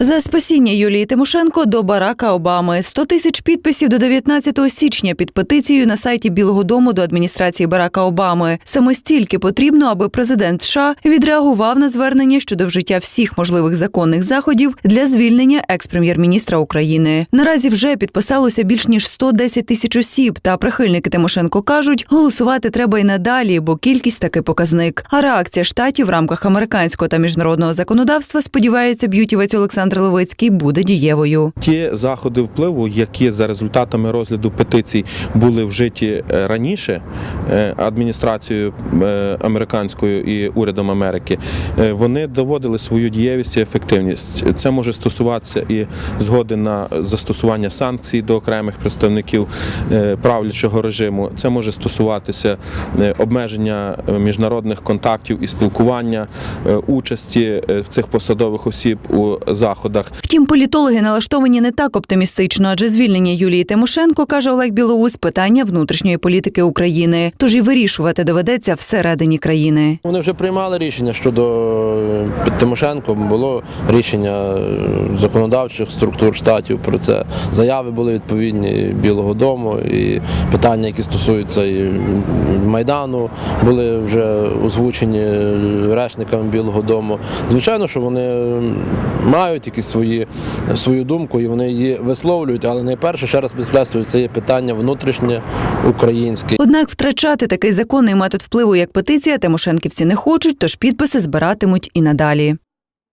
За спасіння Юлії Тимошенко до Барака Обами 100 тисяч підписів до 19 січня під петицією на сайті Білого Дому до адміністрації Барака Обами. Саме стільки потрібно, аби президент США відреагував на звернення щодо вжиття всіх можливих законних заходів для звільнення екс-прем'єр-міністра України. Наразі вже підписалося більш ніж 110 тисяч осіб. Та прихильники Тимошенко кажуть, голосувати треба й надалі, бо кількість таки показник. А реакція штатів в рамках американського та міжнародного законодавства сподівається б'ютівець Олександр Левицький буде дієвою. Ті заходи впливу, які за результатами розгляду петицій були вжиті е, раніше е, адміністрацією е, американською і урядом Америки, вони доводили свою дієвість і ефективність. Це може стосуватися і згоди на застосування санкцій до окремих представників правлячого режиму. Це може стосуватися обмеження міжнародних контактів і спілкування, участі цих посадових осіб у заходах. Втім, політологи налаштовані не так оптимістично, адже звільнення Юлії Тимошенко каже Олег Білоус питання внутрішньої політики України. Тож і вирішувати доведеться всередині країни. Вони вже приймали рішення щодо е, Тимошенко. Було рішення е, законодавчих структур штатів про це. Заяви були відповідні Білого Дому і питання, які стосуються і майдану, були вже озвучені речниками Білого Дому. Звичайно, що вони мають якісь свої свою думку і вони її висловлюють, але найперше ще раз підкреслюю, це є питання внутрішнє українське. Однак втрачати такий законний метод впливу, як петиція, Тимошенківці не хочуть, тож підписи збиратимуть і надалі.